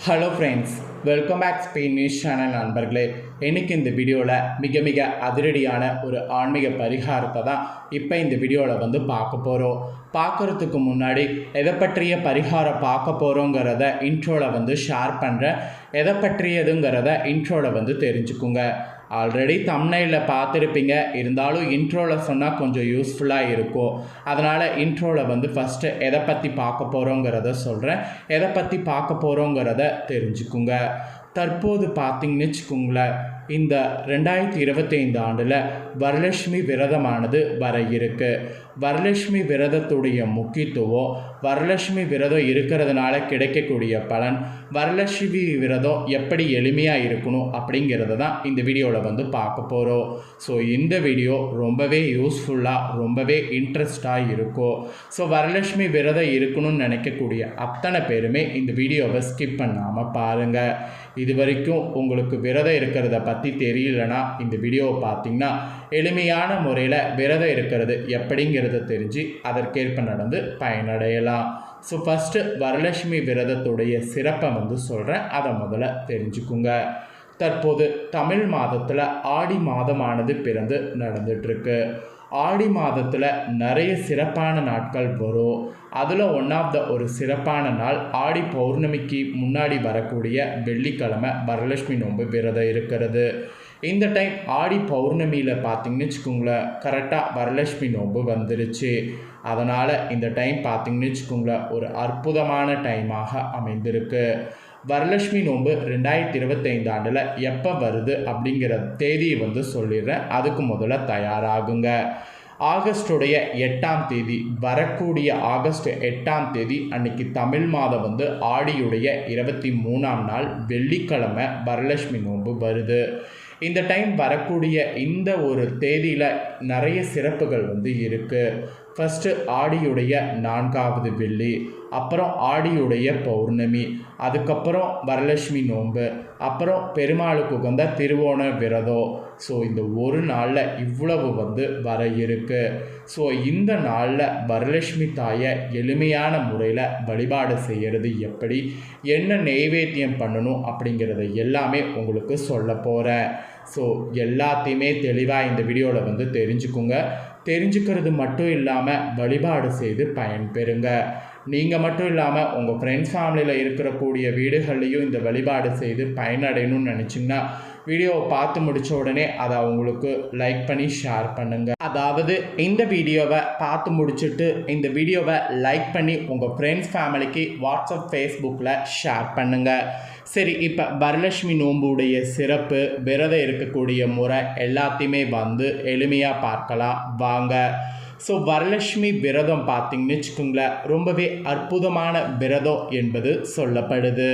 Hello friends welcome back Spain news channel நண்பர்களே. எனக்கு இந்த வீடியோவில் மிக மிக அதிரடியான ஒரு ஆன்மீக பரிகாரத்தை தான் இப்போ இந்த வீடியோவில் வந்து பார்க்க போகிறோம் பார்க்குறதுக்கு முன்னாடி எதை பற்றிய பரிகாரம் பார்க்க போகிறோங்கிறத இன்ட்ரோவில் வந்து ஷேர் பண்ணுறேன் எதை பற்றியதுங்கிறத இன்ட்ரோவில் வந்து தெரிஞ்சுக்குங்க. ஆல்ரெடி தம்னையில் பார்த்துருப்பீங்க. இருந்தாலும் இன்ட்ரோவில் சொன்னால் கொஞ்சம் யூஸ்ஃபுல்லாக இருக்கும். அதனால் இன்ட்ரோவில் வந்து ஃபஸ்ட்டு எதை பற்றி பார்க்க போகிறோங்கிறத சொல்கிறேன் எதை பற்றி பார்க்க போகிறோங்கிறத தெரிஞ்சுக்குங்க. தற்போது பார்த்தீங்கன்னு வச்சுக்கோங்களேன் இந்த ரெண்டாயிரத்தி இருபத்தைந்து ஆண்டில் வரலட்சுமி விரதமானது வர இருக்கு. வரலட்சுமி விரதத்துடைய முக்கியத்துவம் வரலட்சுமி விரதம் இருக்கிறதுனால கிடைக்கக்கூடிய பலன் வரலட்சுமி விரதம் எப்படி எளிமையாக இருக்கணும் அப்படிங்கிறத தான் இந்த வீடியோவில் வந்து பார்க்க போகிறோம் ஸோ இந்த வீடியோ ரொம்பவே யூஸ்ஃபுல்லாக ரொம்பவே இன்ட்ரெஸ்டாக இருக்கும். ஸோ வரலட்சுமி விரதம் இருக்கணும்னு நினைக்கக்கூடிய அத்தனை பேருமே இந்த வீடியோவை ஸ்கிப் பண்ணாமல் பாருங்கள் இது வரைக்கும் உங்களுக்கு விரதம் இருக்கிறத பற்றி தெரியலனா இந்த வீடியோவை பார்த்தீங்கன்னா எளிமையான முறையில் விரதம் இருக்கிறது எப்படிங்கிறத தெரிஞ்சு அதற்கேற்ப நடந்து பயனடையலாம். ஸோ ஃபஸ்ட்டு வரலட்சுமி விரதத்துடைய சிறப்பை வந்து சொல்கிறேன் அதை முதல்ல தெரிஞ்சுக்குங்க. தற்போது தமிழ் மாதத்தில் ஆடி மாதமானது பிறந்து நடந்துட்டுருக்கு. ஆடி மாதத்தில் நிறைய சிறப்பான நாட்கள் வரும். அதில் ஒன் ஆஃப் த ஒரு சிறப்பான நாள் ஆடி பௌர்ணமிக்கு முன்னாடி வரக்கூடிய வெள்ளிக்கிழமை வரலட்சுமி நோன்பு விரதம் இருக்கிறது. இந்த டைம் ஆடி பௌர்ணமியில் பார்த்தீங்கன்னு வச்சுக்கோங்களேன் கரெக்டாக வரலட்சுமி நோம்பு வந்துருச்சு. அதனால் இந்த டைம் பார்த்தீங்கன்னு வச்சுக்கோங்களேன் ஒரு அற்புதமான டைமாக அமைந்திருக்கு. வரலட்சுமி நோன்பு ரெண்டாயிரத்தி இருபத்தைந்து ஆண்டில் எப்போ வருது அப்படிங்கிற தேதியை வந்து சொல்லிடுறேன். அதுக்கு முதல்ல தயாராகுங்க. ஆகஸ்டுடைய எட்டாம் தேதி வரக்கூடிய ஆகஸ்ட் எட்டாம் தேதி அன்னைக்கு தமிழ் மாதம் வந்து ஆடியுடைய இருபத்தி மூணாம் நாள் வெள்ளிக்கிழமை வரலட்சுமி நோன்பு வருது. இந்த டைம் வரக்கூடிய இந்த ஒரு தேதியில் நிறைய சிறப்புகள் வந்து இருக்குது ஃபஸ்ட்டு ஆடியுடைய நான்காவது வெள்ளி அப்புறம் ஆடியுடைய பௌர்ணமி அதுக்கப்புறம் வரலட்சுமி நோன்பு அப்புறம் பெருமாளுக்கு உகந்த திருவோண விரதம். ஸோ இந்த ஒரு நாளில் இவ்வளவு வந்து வர இருக்கு. ஸோ இந்த நாளில் வரலட்சுமி தாயை எளிமையான முறையில் வழிபாடு செய்கிறது எப்படி என்ன நெய்வேத்தியம் பண்ணணும் அப்படிங்கிறத எல்லாமே உங்களுக்கு சொல்ல போகிறேன் ஸோ எல்லாத்தையுமே தெளிவாக இந்த வீடியோவில் வந்து தெரிஞ்சுக்குங்க. தெரிஞ்சுக்கிறது மட்டும் இல்லாமல் வழிபாடு செய்து பயன்பெறுங்க. நீங்கள் மட்டும் இல்லாமல் உங்கள் ஃப்ரெண்ட்ஸ் ஃபேமிலியில் இருக்கக்கூடிய வீடுகள்லையும் இந்த வழிபாடு செய்து பயனடையணும்னு நினச்சிங்கன்னா வீடியோவை பார்த்து முடித்த உடனே அதை அவங்களுக்கு லைக் பண்ணி ஷேர் பண்ணுங்கள் அதாவது இந்த வீடியோவை பார்த்து முடிச்சுட்டு இந்த வீடியோவை லைக் பண்ணி உங்கள் ஃப்ரெண்ட்ஸ் ஃபேமிலிக்கு வாட்ஸ்அப் ஃபேஸ்புக்கில் ஷேர் பண்ணுங்கள் சரி இப்போ வரலட்சுமி நோம்புடைய சிறப்பு விரதம் இருக்கக்கூடிய முறை எல்லாத்தையுமே வந்து எளிமையாக பார்க்கலாம். வாங்க. ஸோ வரலட்சுமி விரதம் பார்த்தீங்கன்னு வச்சுக்கோங்களேன் ரொம்பவே அற்புதமான விரதம் என்பது சொல்லப்படுது.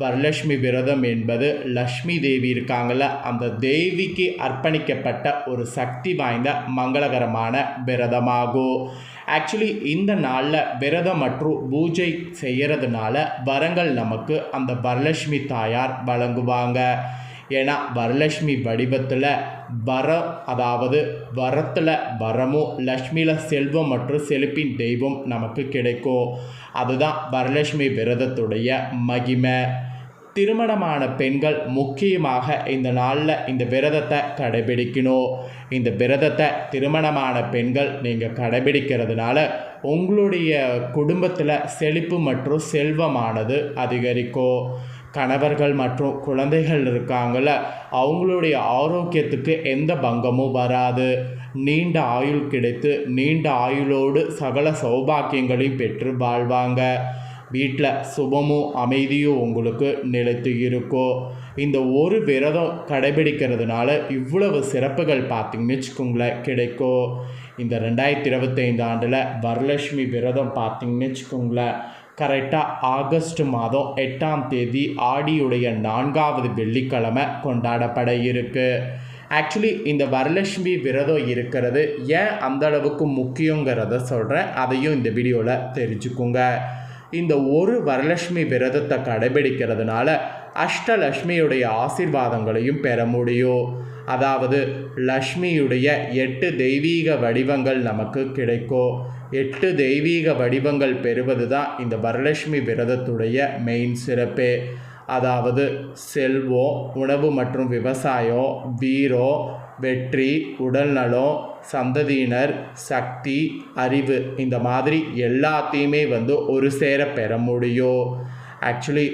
வரலட்சுமி விரதம் என்பது லக்ஷ்மி தேவி இருக்காங்கள அந்த தேவிக்கு அர்ப்பணிக்கப்பட்ட ஒரு சக்தி வாய்ந்த மங்களகரமான விரதமாகும் ஆக்சுவலி இந்த நாளில் விரதம் மற்றும் பூஜை செய்கிறதுனால வரங்கள் நமக்கு அந்த வரலட்சுமி தாயார் வழங்குவாங்க. ஏன்னா வரலட்சுமி வடிவத்தில் வரம் அதாவது வரத்தில் வரமும் லக்ஷ்மியில் செல்வம் மற்றும் செழிப்பின் தெய்வம் நமக்கு கிடைக்கும். அதுதான் வரலட்சுமி விரதத்துடைய மகிமை. திருமணமான பெண்கள் முக்கியமாக இந்த நாளில் இந்த விரதத்தை கடைபிடிக்கணும். இந்த விரதத்தை திருமணமான பெண்கள் நீங்கள் கடைபிடிக்கிறதுனால உங்களுடைய குடும்பத்தில் செழிப்பு மற்றும் செல்வமானது அதிகரிக்கும். கணவர்கள் மற்றும் குழந்தைகள் இருக்காங்கள அவங்களுடைய ஆரோக்கியத்துக்கு எந்த பங்கமும் வராது. நீண்ட ஆயுள் கிடைத்து நீண்ட ஆயுளோடு சகல சௌபாக்கியங்களையும் பெற்று வாழ்வாங்க. வீட்டில் சுபமும் அமைதியும் உங்களுக்கு நிலைத்து இருக்கும் இந்த ஒரு விரதம் கடைபிடிக்கிறதுனால இவ்வளவு சிறப்புகள் பார்த்திங்கன்னு வச்சுக்கோங்களேன் கிடைக்கும் இந்த ரெண்டாயிரத்தி இருபத்தைந்து ஆண்டில் வரலட்சுமி விரதம் பார்த்திங்கன்னு வச்சுக்கோங்களேன். கரெக்டாக ஆகஸ்ட் மாதம் எட்டாம் தேதி ஆடியுடைய நான்காவது வெள்ளிக்கிழமை கொண்டாடப்பட இருக்குது ஆக்சுவலி இந்த வரலட்சுமி விரதம் இருக்கிறது ஏன் அந்த அளவுக்கு முக்கியங்கிறத சொல்கிறேன் அதையும் இந்த வீடியோவில் தெரிஞ்சுக்கோங்க. இந்த ஒரு வரலட்சுமி விரதத்தை கடைபிடிக்கிறதுனால அஷ்டலட்சுமியுடைய ஆசிர்வாதங்களையும் பெற முடியும். அதாவது லக்ஷ்மியுடைய எட்டு தெய்வீக வடிவங்கள் நமக்கு கிடைக்கும். எட்டு தெய்வீக வடிவங்கள் பெறுவது தான் இந்த வரலட்சுமி விரதத்துடைய மெயின் சிறப்பு. அதாவது செல்வம் உணவு மற்றும் விவசாயம் வீரம் வெற்றி உடல்நலம் சந்ததியினர் சக்தி அறிவு இந்த மாதிரி எல்லாத்தையுமே வந்து ஒரு சேர பெற முடியும். ஆக்சுவலி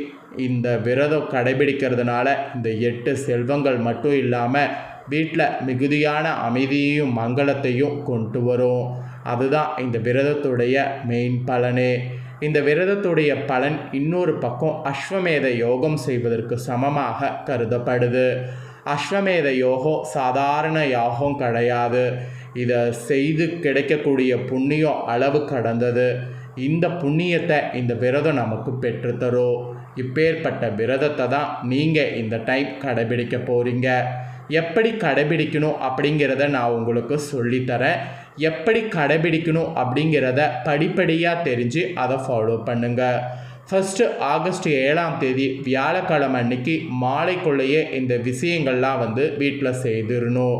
இந்த விரதம் கடைபிடிக்கிறதுனால இந்த எட்டு செல்வங்கள் மட்டும் இல்லாமல் வீட்டில் மிகுதியான அமைதியையும் மங்களத்தையும் கொண்டு வரும். அதுதான் இந்த விரதத்துடைய மெயின் பலனே. இந்த விரதத்துடைய பலன் இன்னொரு பக்கம் அஸ்வமேத யோகம் செய்வதற்கு சமமாக கருதப்படுது. அஸ்வமேத யோகம் சாதாரண யாகம் கிடையாது. இதை செய்து கிடைக்கக்கூடிய புண்ணியம் அளவு கடந்தது. இந்த புண்ணியத்தை இந்த விரதம் நமக்கு பெற்றுத்தரும் இப்பேற்பட்ட விரதத்தை தான் நீங்கள் இந்த டைம் கடைபிடிக்க போகிறீங்க எப்படி கடைபிடிக்கணும் அப்படிங்கிறத நான் உங்களுக்கு சொல்லித்தரேன் எப்படி கடைபிடிக்கணும் அப்படிங்கிறத படிப்படியாக தெரிஞ்சு அதை ஃபாலோ பண்ணுங்கள் ஃபஸ்ட்டு ஆகஸ்ட் ஏழாம் தேதி வியாழக்கிழமை அன்னைக்கு மாலைக்குள்ளேயே இந்த விஷயங்கள்லாம் வந்து வீட்டில் செய்திடணும்.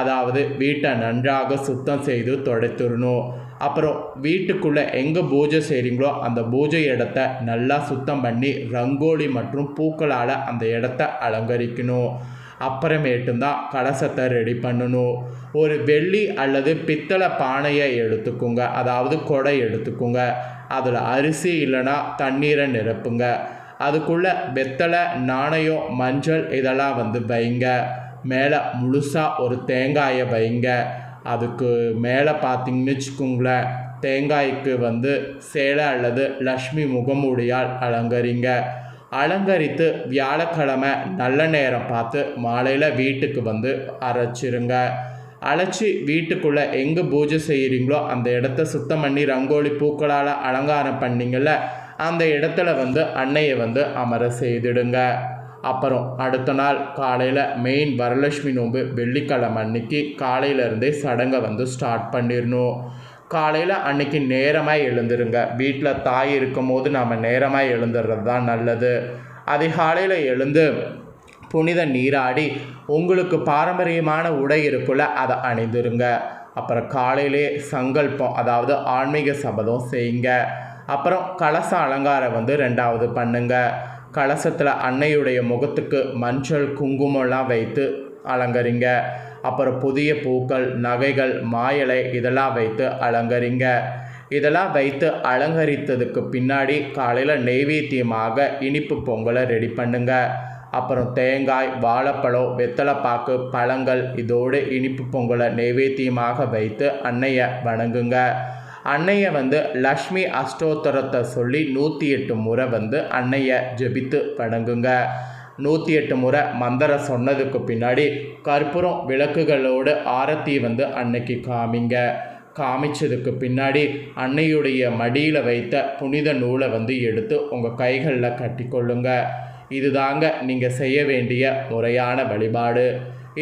அதாவது வீட்டை நன்றாக சுத்தம் செய்து துடைத்துடணும். அப்புறம் வீட்டுக்குள்ளே எங்கே பூஜை செய்கிறீங்களோ அந்த பூஜை இடத்த நல்லா சுத்தம் பண்ணி ரங்கோலி மற்றும் பூக்களால் அந்த இடத்த அலங்கரிக்கணும். அப்புறமேட்டும் தான் கலசத்தை ரெடி பண்ணணும் ஒரு வெள்ளி அல்லது பித்தளை பானையை எடுத்துக்கோங்க. அதாவது கொடை எடுத்துக்கோங்க. அதில் அரிசி இல்லைன்னா தண்ணீரை நிரப்புங்க. அதுக்குள்ளே வெத்தலை நாணயம் மஞ்சள் இதெல்லாம் வந்து வைங்க. மேலே முழுசாக ஒரு தேங்காயை வைங்க. அதுக்கு மேலே பார்த்தீங்கன்னு வச்சுக்கோங்களேன் தேங்காய்க்கு வந்து சேலை அல்லது லக்ஷ்மி முகமூடியால் அலங்கரிங்க. அலங்கரித்து வியாழக்கிழமை நல்ல நேரம் பார்த்து மாலையில் வீட்டுக்கு வந்து அரைச்சிருங்க. அழைச்சி வீட்டுக்குள்ளே எங்கே பூஜை செய்கிறீங்களோ அந்த இடத்த சுத்தம் பண்ணி ரங்கோலி பூக்களால் அலங்காரம் பண்ணிங்கள்ல அந்த இடத்துல வந்து அன்னையை வந்து அமர செய்திடுங்க. அப்புறம் அடுத்த நாள் காலையில் மெயின் வரலட்சுமி நோன்பு வெள்ளிக்கிழமை அன்னைக்கு காலையிலேருந்தே சடங்கை வந்து ஸ்டார்ட் பண்ணிடணும். காலையில் அன்னைக்கு நேரமாக எழுந்துருங்க. வீட்டில் தாய் இருக்கும்போது நாம் நேரமாக எழுந்துடுறது தான் நல்லது அதிகாலையில் எழுந்து புனித நீராடி உங்களுக்கு பாரம்பரியமான உடை இருக்குல்ல அதை அணிந்துருங்க. அப்புறம் காலையிலே சங்கல்பம் அதாவது ஆன்மீக சபதம் செய்யுங்க. அப்புறம் கலச அலங்காரம் வந்து ரெண்டாவது பண்ணுங்க. கலசத்தில் அன்னையுடைய முகத்துக்கு மஞ்சள் குங்குமம்லாம் வைத்து அலங்கரிங்க. அப்புறம் புதிய பூக்கள் நகைகள் மாயலை இதெல்லாம் வைத்து அலங்கரிங்க. இதெல்லாம் வைத்து அலங்கரித்ததுக்கு பின்னாடி காலையில் நெய்வேத்தியமாக இனிப்பு பொங்கலை ரெடி பண்ணுங்க. அப்புறம் தேங்காய் வாழைப்பழம் வெத்தலைப்பாக்கு பழங்கள் இதோடு இனிப்பு பொங்கலை நெய்வேத்தியமாக வைத்து அன்னையை வணங்குங்க. அன்னையை வந்து லக்ஷ்மி அஷ்டோத்தரத்தை சொல்லி நூற்றி எட்டு முறை வந்து அன்னையை ஜெபித்து வணங்குங்க. நூற்றி எட்டு முறை மந்திரம் சொன்னதுக்கு பின்னாடி கற்பூரம் விளக்குகளோடு ஆரத்தி வந்து அன்னைக்கு காமிங்க. காமிச்சதுக்கு பின்னாடி அன்னையுடைய மடியில் வைத்த புனித நூலை வந்து எடுத்து உங்கள் கைகளில் கட்டிக்கொள்ளுங்க. இதுதாங்க நீங்கள் செய்ய வேண்டிய முறையான வழிபாடு.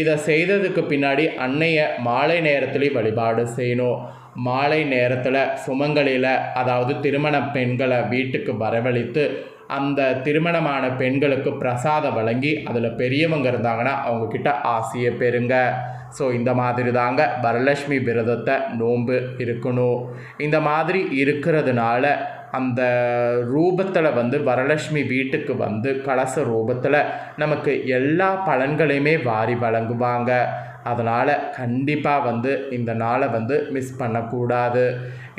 இதை செய்ததுக்கு பின்னாடி அன்னையை மாலை நேரத்துலேயும் வழிபாடு செய்யணும். மாலை நேரத்தில் சுமங்களில் அதாவது திருமண பெண்களை வீட்டுக்கு வரவழைத்து அந்த திருமணமான பெண்களுக்கு பிரசாதம் வழங்கி அதில் பெரியவங்க இருந்தாங்கன்னா அவங்கக்கிட்ட ஆசையை பெறுங்க. ஸோ இந்த மாதிரி தாங்க வரலட்சுமி விரதத்தை நோன்பு இருக்கணும். இந்த மாதிரி இருக்கிறதுனால அந்த ரூபத்தில் வந்து வரலட்சுமி வீட்டுக்கு வந்து கலச ரூபத்தில் நமக்கு எல்லா பலன்களையுமே வாரி வழங்குவாங்க. அதனால் கண்டிப்பாக வந்து இந்த நாளை வந்து மிஸ் பண்ணக்கூடாது.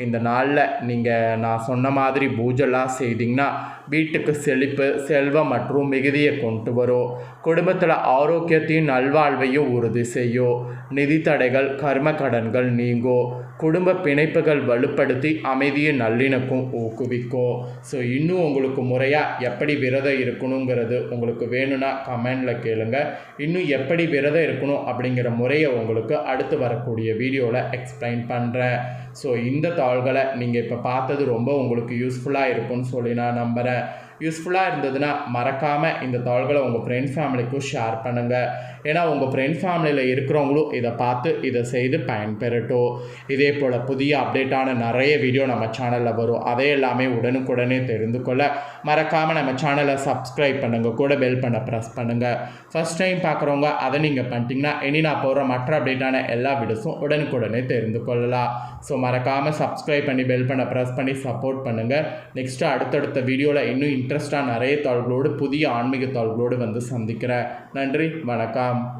இந்த நாளில் நீங்கள் நான் சொன்ன மாதிரி பூஜைலாம் செய்தீங்கன்னா வீட்டுக்கு செழிப்பு செல்வம் மற்றும் மிகுதியை கொண்டு வரும் குடும்பத்தில் ஆரோக்கியத்தையும் நல்வாழ்வையும் உறுதி செய்யும் நிதி தடைகள் கர்ம கடன்கள் நீங்கும் குடும்ப பிணைப்புகள் வலுப்படுத்தி அமைதியும் நல்லிணக்கும் ஊக்குவிக்கும் ஸோ இன்னும் உங்களுக்கு முறையாக எப்படி விரதம் இருக்கணுங்கிறது உங்களுக்கு வேணும்னா கமெண்டில் கேளுங்க. இன்னும் எப்படி விரதம் இருக்கணும் அப்படிங்கிற முறையை உங்களுக்கு அடுத்து வரக்கூடிய வீடியோவில் எக்ஸ்பிளைன் பண்ணுறேன் ஸோ இந்த தாள்களை நீங்கள் இப்போ பார்த்தது ரொம்ப உங்களுக்கு யூஸ்ஃபுல்லாக இருக்கும்னு சொல்லி நான் நம்புகிறேன் யூஸ்ஃபுல்லாக இருந்ததுன்னா மறக்காமல் இந்த தகவல்களை உங்கள் ஃப்ரெண்ட் ஃபேமிலிக்கும் ஷேர் பண்ணுங்கள் ஏன்னா உங்கள் ஃப்ரெண்ட் ஃபேமிலியில் இருக்கிறவங்களும் இதை பார்த்து இதை செய்து பயன்பெறட்டும். இதே போல் புதிய அப்டேட்டான நிறைய வீடியோ நம்ம சேனலில் வரும். அதே எல்லாமே உடனுக்குடனே தெரிந்து கொள்ள மறக்காமல் நம்ம சேனலை சப்ஸ்கிரைப் பண்ணுங்கள் கூட பெல் பண்ண ப்ரெஸ் பண்ணுங்கள் ஃபஸ்ட் டைம் பார்க்குறவங்க அதை நீங்கள் பண்ணிட்டீங்கன்னா இனி நான் போகிற மற்ற அப்டேட்டான எல்லா வீடியோஸும் உடனுக்குடனே தெரிந்து கொள்ளலாம். ஸோ மறக்காமல் சப்ஸ்கிரைப் பண்ணி பெல் பண்ண ப்ரெஸ் பண்ணி சப்போர்ட் பண்ணுங்கள் நெக்ஸ்ட்டு அடுத்தடுத்த வீடியோவில் இன்னும் இன்ட்ரெஸ்டாக நிறைய தாள்களோடு புதிய ஆன்மீக தாள்களோடு வந்து சந்திக்கிறேன். நன்றி வணக்கம்.